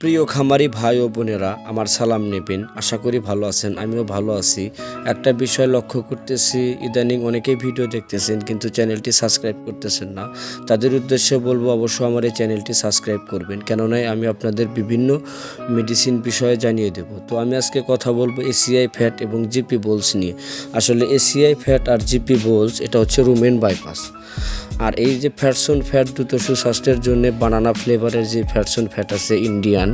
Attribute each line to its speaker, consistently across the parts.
Speaker 1: প্রিয় খামারি ভাই ও বোনেরা, আমার সালাম নেবেন। আশা করি ভালো আছেন, আমিও ভালো আছি। একটা বিষয় লক্ষ্য করতেছি, ইদানিং অনেকেই ভিডিও দেখতেছেন, কিন্তু চ্যানেলটি সাবস্ক্রাইব করতেছেন না। তাদের উদ্দেশ্যে বলব, অবশ্যই আমার এই চ্যানেলটি সাবস্ক্রাইব করবেন। কেননা, আমি আপনাদের বিভিন্ন মেডিসিন বিষয়ে জানিয়ে দেব। তো আমি আজকে কথা বলব এসিআই ফ্যাট এবং জিপি বোলস নিয়ে। আসলে এসিআই ফ্যাট আর জিপি বোলস এটা হচ্ছে রুমেন বাইপাস আর এই যে ফ্যাটসন ফ্যাট দ্রুত সুস্বাস্থ্যের জন্য বানানা ফ্লেভারের যে ফ্যাটসন ফ্যাট আছে ইন্ডিয়ান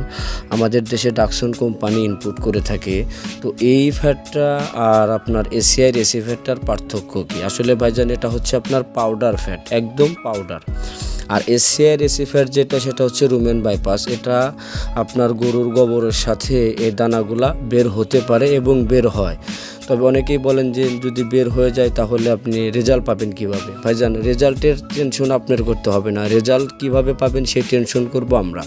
Speaker 1: আমাদের দেশে ডাকসন কোম্পানি ইনপুট করে থাকে। তো এই ফ্যাটটা আর আপনার এসিআই এসি ফ্যাটটার পার্থক্য কি? আসলে ভাইজান, এটা হচ্ছে আপনার পাউডার ফ্যাট একদম পাউডার আর এসিআই এসি ফ্যাট যেটা, সেটা হচ্ছে রুমেন বাইপাস এটা আপনার গরুর গোবরের সাথে এই দানাগুলা বের হতে পারে এবং বের হয়। তবে অনেকেই বলেন যে যদি বের হয়ে যায় তাহলে আপনি রেজাল্ট পাবেন কীভাবে? ভাইজান, রেজাল্টের টেনশন আপনার করতে হবে না। রেজাল্ট কীভাবে পাবেন সেই টেনশন করব আমরা।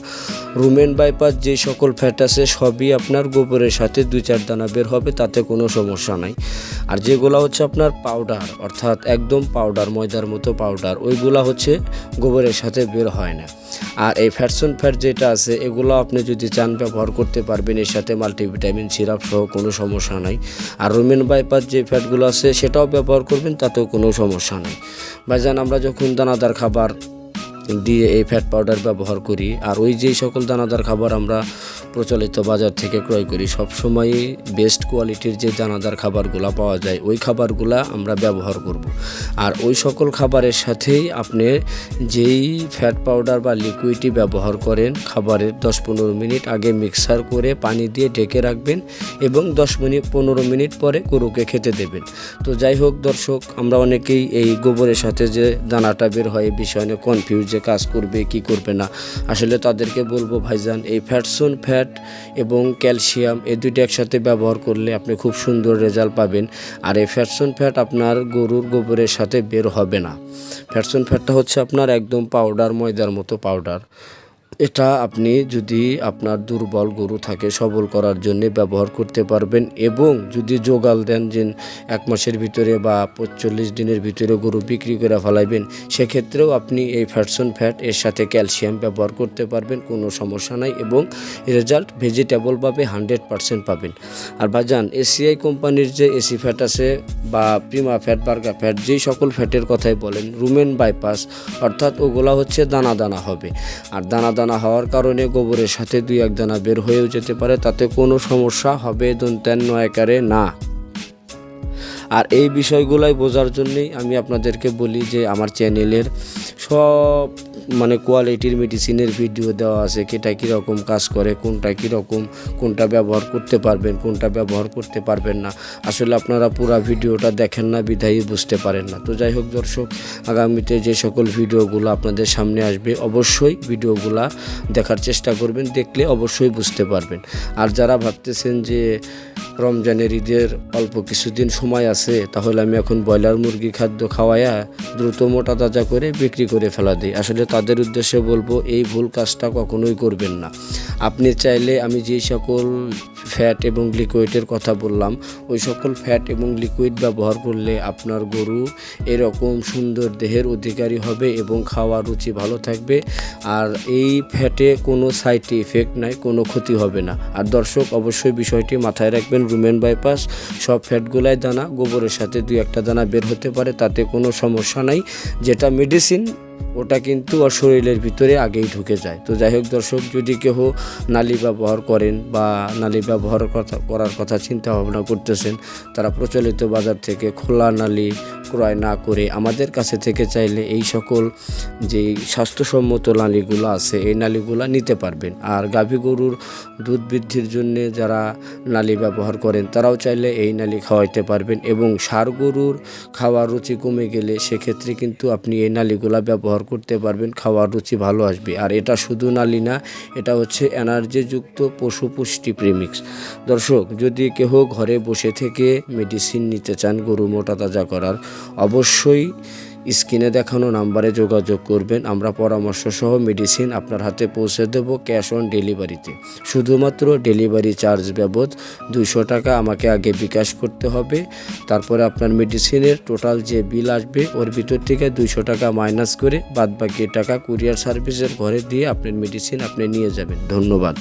Speaker 1: রুমেন বাইপাস যে সকল ফ্যাট আছে সবই আপনার গোবরের সাথে দুই চার দানা বের হবে, তাতে কোনো সমস্যা নাই। আর যেগুলো হচ্ছে আপনার পাউডার অর্থাৎ একদম পাউডার ময়দার মতো পাউডার ওইগুলা হচ্ছে গোবরের সাথে বের হয় না। আর এই ফ্যাটসন ফ্যাট যেটা আছে, এগুলো আপনি যদি চান ব্যবহার করতে পারবেন, এর সাথে মাল্টিভিটামিন সিরাপ সহ কোনো সমস্যা নাই। আর রুমেন বাইপাস যে ফ্যাটগুলো আছে, সেটাও ব্যবহার করবেন, তাতেও কোনো সমস্যা নেই। ভাইজান, আমরা যখন দানাদার খাবার দিয়ে এই ফ্যাট পাউডার ব্যবহার করি, আর ওই যে সকল দানাদার খাবার আমরা প্রচলিত বাজার থেকে ক্রয় করি সব সময়ই বেস্ট কোয়ালিটির যে দানাদার খাবারগুলো পাওয়া যায়, ওই খাবারগুলা আমরা ব্যবহার করব। আর ওই সকল খাবারের সাথেই আপনি যেই ফ্যাট পাউডার বা লিকুইডটি ব্যবহার করেন, খাবারের দশ পনেরো মিনিট আগে মিক্সার করে পানি দিয়ে ঢেকে রাখবেন এবং দশ মিনিট পনেরো মিনিট পরে গরুকে খেতে দেবেন তো যাই হোক দর্শক, আমরা অনেকেই এই গোবরের সাথে যে দানাটা বের হয় এই বিষয় কনফিউজ যে কাজ করবে, কি করবে না, আসলে তাদেরকে বলব, ভাইজান, এই ফ্যাটসন ফ্যাট এবং ক্যালসিয়াম এই দুইটা একসাথে ব্যবহার করলে আপনি খুব সুন্দর রেজাল্ট পাবেন। আর এই ফ্যাটসন ফ্যাট আপনার গরুর গোবরের সাথে বের হবে না। ফ্যাটসন ফ্যাটটা হচ্ছে আপনার একদম পাউডার ময়দার মতো পাউডার এটা আপনি যদি আপনার দুর্বল গরু থাকে সবল করার জন্য ব্যবহার করতে পারবেন এবং যদি যোগাল দেন যে এক মাসের ভিতরে বা পঁচল্লিশ দিনের ভিতরে গরু বিক্রি করে ফেলাইবেন, সেক্ষেত্রেও আপনি এই ফ্যাটসন ফ্যাট এর সাথে ক্যালসিয়াম ব্যবহার করতে পারবেন, কোনো সমস্যা নাই এবং রেজাল্ট ভেজিটেবল পাবে হান্ড্রেড পারসেন্ট পাবেন। আর বাজান এসিআই কোম্পানির যে এসি ফ্যাট আছে বা প্রিমা ফ্যাট, বার্গা ফ্যাট, যেই সকল ফ্যাটের কথাই বলেন, রুমেন বাইপাস, অর্থাৎ ওগুলা হচ্ছে দানা দানা হবে। আর দানা দানা হওয়ার কারণে গোবরের সাথে দুই এক দানা বের হয়েও যেতে পারে, তাতে কোনো সমস্যা হবে দন্তেন নয়কারে না। আর এই বিষয়গুলাই বোঝার জন্যই আমি আপনাদেরকে বলি যে আমার চ্যানেলের সব মানে কোয়ালিটির মেডিসিনের ভিডিও দেওয়া আছে, কেটা কীরকম কাজ করে, কোনটা কীরকম, কোনটা ব্যবহার করতে পারবেন, কোনটা ব্যবহার করতে পারবেন না। আসলে আপনারা পুরো ভিডিওটা দেখেন না বিধায়ী বুঝতে পারেন না। তো যাই হোক দর্শক, আগামীতে যে সকল ভিডিওগুলো আপনাদের সামনে আসবে, অবশ্যই ভিডিওগুলা দেখার চেষ্টা করবেন, দেখলে অবশ্যই বুঝতে পারবেন। আর যারা ভাবতেছেন যে রমজানের ঈদের অল্প কিছুদিন সময় আছে, তাহলে আমি এখন ব্রয়লার মুরগি খাদ্য খাওয়াইয়া দ্রুত মোটা তাজা করে বিক্রি করে ফেলা দিই। আসলে তাদের উদ্দেশ্যে বলব, এই ভুল কাজটা কখনোই করবেন না। আপনি চাইলে আমি যে সকল ফ্যাট এবং লিকুইডের কথা বললাম। ওই সকল ফ্যাট এবং লিকুইড ব্যবহার করলে আপনার গরু এরকম সুন্দর দেহের অধিকারী হবে এবং খাওয়ার রুচি ভালো থাকবে। আর এই ফ্যাটে কোনো সাইড ইফেক্ট নাই, কোনো ক্ষতি হবে না। আর দর্শক, অবশ্যই বিষয়টি মাথায় রাখবেন, রুমেন বাইপাস সব ফ্যাটগুলাই দানা, গোবরের সাথে দুই একটা দানা বের হতে পারে, তাতে কোনো সমস্যা নাই। যেটা মেডিসিন ওটা কিন্তু ওর শরীরের ভিতরে আগেই ঢুকে যায়। তো যাই হোক দর্শক, যদি কেউ নালি ব্যবহার করেন বা নালি ব্যবহার কথা, করার কথা চিন্তা ভাবনা করতেছেন, তারা প্রচলিত বাজার থেকে খোলা নালি ক্রয় না করে আমাদের কাছে থেকে চাইলে এই সকল যেই স্বাস্থ্যসম্মত নালিগুলো আছে, এই নালিগুলো নিতে পারবেন। আর গাভী গরুর দুধ বৃদ্ধির জন্য যারা নালি ব্যবহার করেন, তারাও চাইলে এই নালি খাওয়াইতে পারবেন এবং সার গরুর খাওয়ার রুচি কমে গেলে সেক্ষেত্রে কিন্তু আপনি এই নালিগুলা ব্যবহার করতে পারবেন, খাওয়ার রুচি ভালো আসবে। আর এটা শুধু নালি না, এটা হচ্ছে এনার্জিযুক্ত পশু পুষ্টি প্রেমিক্স দর্শক, যদি কেহ ঘরে বসে থেকে মেডিসিন নিতে চান গরু মোটা তাজা করার, অবশ্যই স্ক্রিনে দেখানো নাম্বারে যোগাযোগ করবেন। আমরা পরামর্শ সহ মেডিসিন আপনার হাতে পৌঁছে দেব ক্যাশ অন ডেলিভারিতে। শুধুমাত্র ডেলিভারি চার্জ বাবদ দুইশো টাকা আমাকে আগে বিকাশ করতে হবে। তারপরে আপনার মেডিসিনের টোটাল যে বিল আসবে, ওর ভিতর থেকে দুইশো টাকা মাইনাস করে বাদ বাকি টাকা কুরিয়ার সার্ভিসের ঘরে দিয়ে আপনার মেডিসিন আপনি নিয়ে যাবেন। ধন্যবাদ।